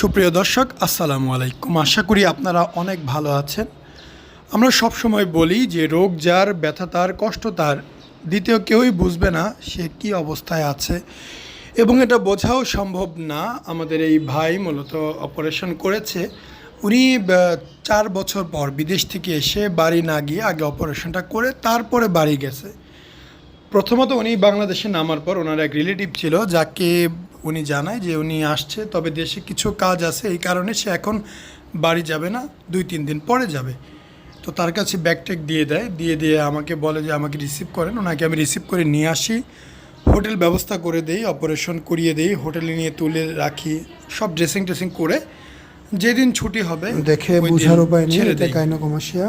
সুপ্রিয় দর্শক, আসসালামু আলাইকুম। আশা করি আপনারা অনেক ভালো আছেন। আমরা সব সময় বলি যে রোগ যার, ব্যথা তার, কষ্ট তার, দ্বিতীয় কেউই বুঝবে না সে কি অবস্থায় আছে। এবং এটা বোঝাও সম্ভব না, আমাদের এই ভাই মূলত অপারেশন করেছে। উনি চার বছর পর বিদেশ থেকে এসে বাড়ি না গিয়ে আগে অপারেশনটা করে তারপরে বাড়ি গেছে। প্রথমত উনি বাংলাদেশে নামার পর ওনার এক রিলেটিভ ছিল যাকে উনি জানায় যে উনি আসছে তবে দেশে কিছু কাজ আছে এই কারণে সে এখন বাড়ি যাবে না দুই তিন দিন পরে যাবে। তো তার কাছে ব্যাগ ট্যাগ দিয়ে দেয় দিয়ে দিয়ে আমাকে বলে যে আমাকে রিসিভ করেন ওনাকে আমি রিসিভ করে নিয়ে আসি। হোটেল ব্যবস্থা করে দেই অপারেশন করিয়ে দেই হোটেলে নিয়ে তুলে রাখি সব ড্রেসিং ট্রেসিং করে। যেদিন ছুটি হবে দেখে বোঝার উপায় নেই এটা। গাইনোকমাসিয়া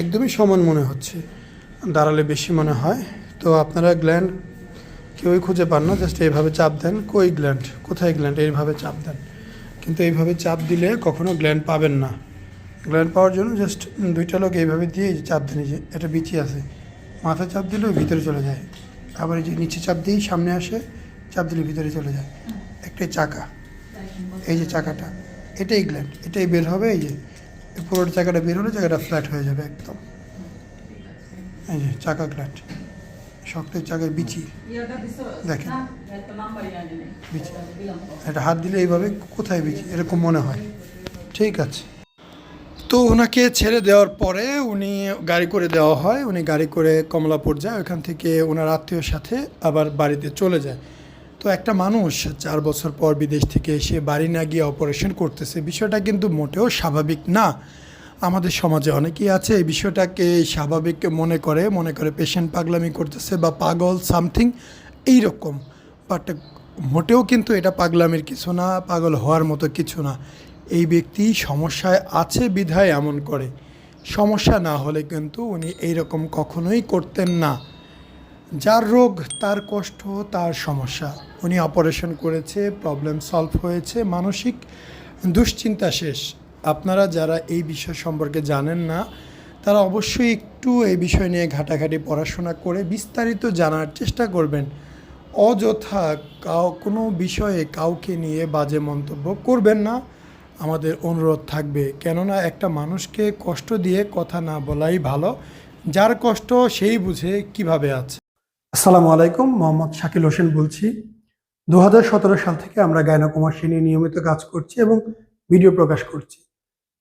একদমই সমান মনে হচ্ছে। দাঁড়ালে বেশি মনে হয়। তো আপনারা গ্ল্যান্ড কেউই খুঁজে পান না জাস্ট এইভাবে চাপ দেন, কই গ্ল্যান্ড, কোথায় গ্ল্যান্ড, এইভাবে চাপ দেন। কিন্তু এইভাবে চাপ দিলে কখনো গ্ল্যান্ড পাবেন না। গ্ল্যান্ড পাওয়ার জন্য জাস্ট দুইটা লোক এইভাবে দিয়ে চাপ দেন যে এটা বিচি আছে। মাথা চাপ দিলেও ভিতরে চলে যায়। আবার এই যে নিচে চাপ দিয়েই সামনে আসে, চাপ দিলে ভিতরে চলে যায়। একটাই চাকা। এই যে চাকাটা, এটাই গ্ল্যান্ড, এটাই বের হবে, এই যে এই পুরো চাকাটা বের হলে জায়গাটা ফ্ল্যাট হয়ে যাবে একদম। এই যে চাকা গ্ল্যান্ড। শক্ত চাকার বিচি। দেখেন। বিচি। এটা হাত দিলে এইভাবে কোথায় বিচি? এরকম মনে হয়। ঠিক আছে। তো ওনাকে ছেড়ে দেওয়ার পরে উনি গাড়ি করে দেওয়া হয়। উনি গাড়ি করে কমলাপুর যায়। ওখান থেকে ওনার আত্মীয়র সাথে আবার বাড়িতে চলে যায়। তো একটা মানুষ চার বছর পর বিদেশ থেকে এসে বাড়ি না গিয়ে অপারেশন করতেছে। বিষয়টা কিন্তু মোটেও স্বাভাবিক না। আমাদের সমাজে অনেকেই আছে, এই বিষয়টাকে স্বাভাবিক মনে করে মনে করে পেশেন্ট পাগলামি করতেছে বা পাগল সামথিং এই রকম বাট মোটেও কিন্তু এটা পাগলামির কিছু না, পাগল হওয়ার মতো কিছু না। এই ব্যক্তি সমস্যায় আছে, বিধায় এমন করে। সমস্যা না হলে কিন্তু উনি এইরকম কখনোই করতেন না। যার রোগ, তার কষ্ট, তার সমস্যা। উনি অপারেশন করেছে প্রবলেম সলভ হয়েছে, মানসিক দুশ্চিন্তা শেষ। আপনারা যারা এই বিষয় সম্পর্কে জানেন না, তারা অবশ্যই একটু এই বিষয় নিয়ে ঘাটাঘাটি পড়াশোনা করে বিস্তারিত জানার চেষ্টা করবেন। অযথা কাউ, কোনো বিষয়ে কাউকে নিয়ে বাজে মন্তব্য করবেন না। আমাদের অনুরোধ থাকবে, কেননা একটা মানুষকে কষ্ট দিয়ে কথা না বলাই ভালো। যার কষ্ট সেই বুঝে কীভাবে আছে। আসসালামু আলাইকুম, মোহাম্মদ শাকিল হোসেন বলছি। দু হাজার সতেরো সাল থেকে আমরা গায়নাকুমাসী নিয়ে নিয়মিত কাজ করছি এবং ভিডিও প্রকাশ করছি।